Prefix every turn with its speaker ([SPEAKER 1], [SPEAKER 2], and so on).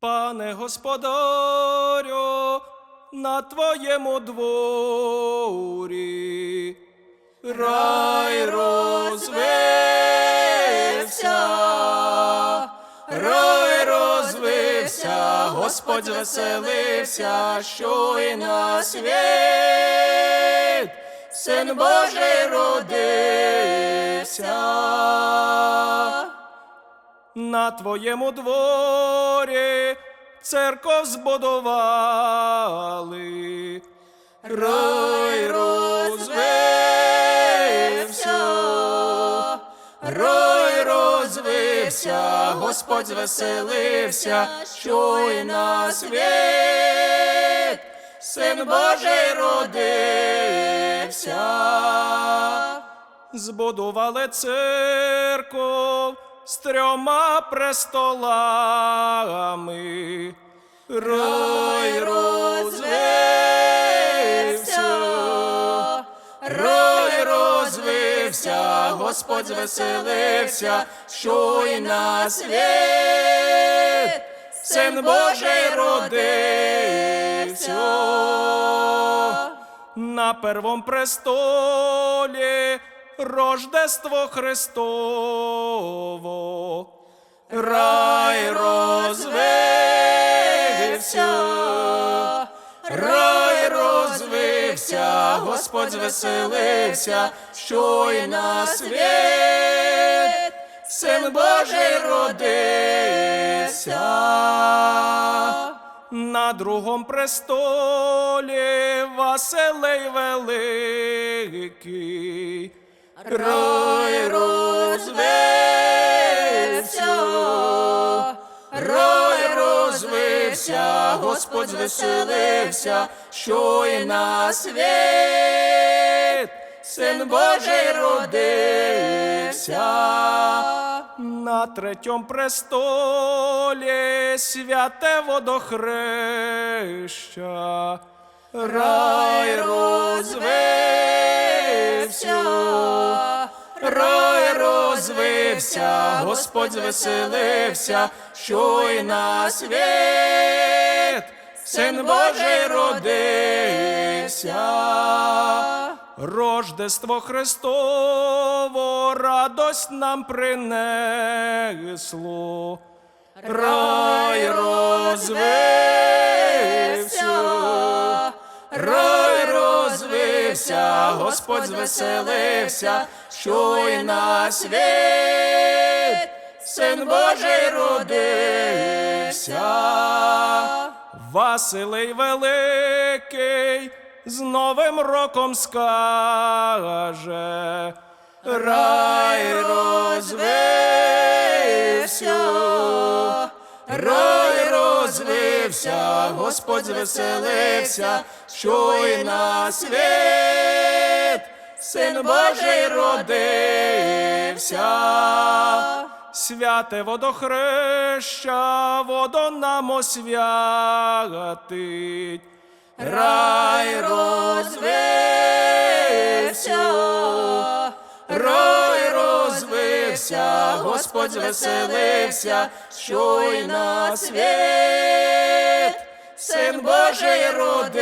[SPEAKER 1] Пане Господарю, на твоєму дворі рай розвився, рай розвився, Господь звеселився, що і на світ, Син Божий родився. На твоєму дворі церков збудували. Рай розвився, рай розвився, Господь звеселився, що й на світ, Син Божий родився збудували церков з трьома престолами. Рай розвився, рай розвився, Господь звеселився, що й на світ, Син Божий родився. На первом престолі Рождество Христово. Рай Господь звеселився, що й на світ, Син Божий родився на другом престолі Василий Великий. Розвився, Господь звеселився, що й на світ, Син Божий родився на третьом престолі святе водохреща. Рай розвився, рай розвився, Господь звеселився, що й на світ, Син Божий родився. Рождество Христово радость нам принесло. Рай розвився, розвився, Господь звеселився, що й на світ, Син Божий родився. Василий Великий з Новим роком скаже. Рай розвився, рай розвився, Господь звеселився, що й на світ, Син Божий родився. Святе водохреща, водо нам освятить. Рай розвився, розвився, Господь звеселився, що й на світ, Син Божий родився.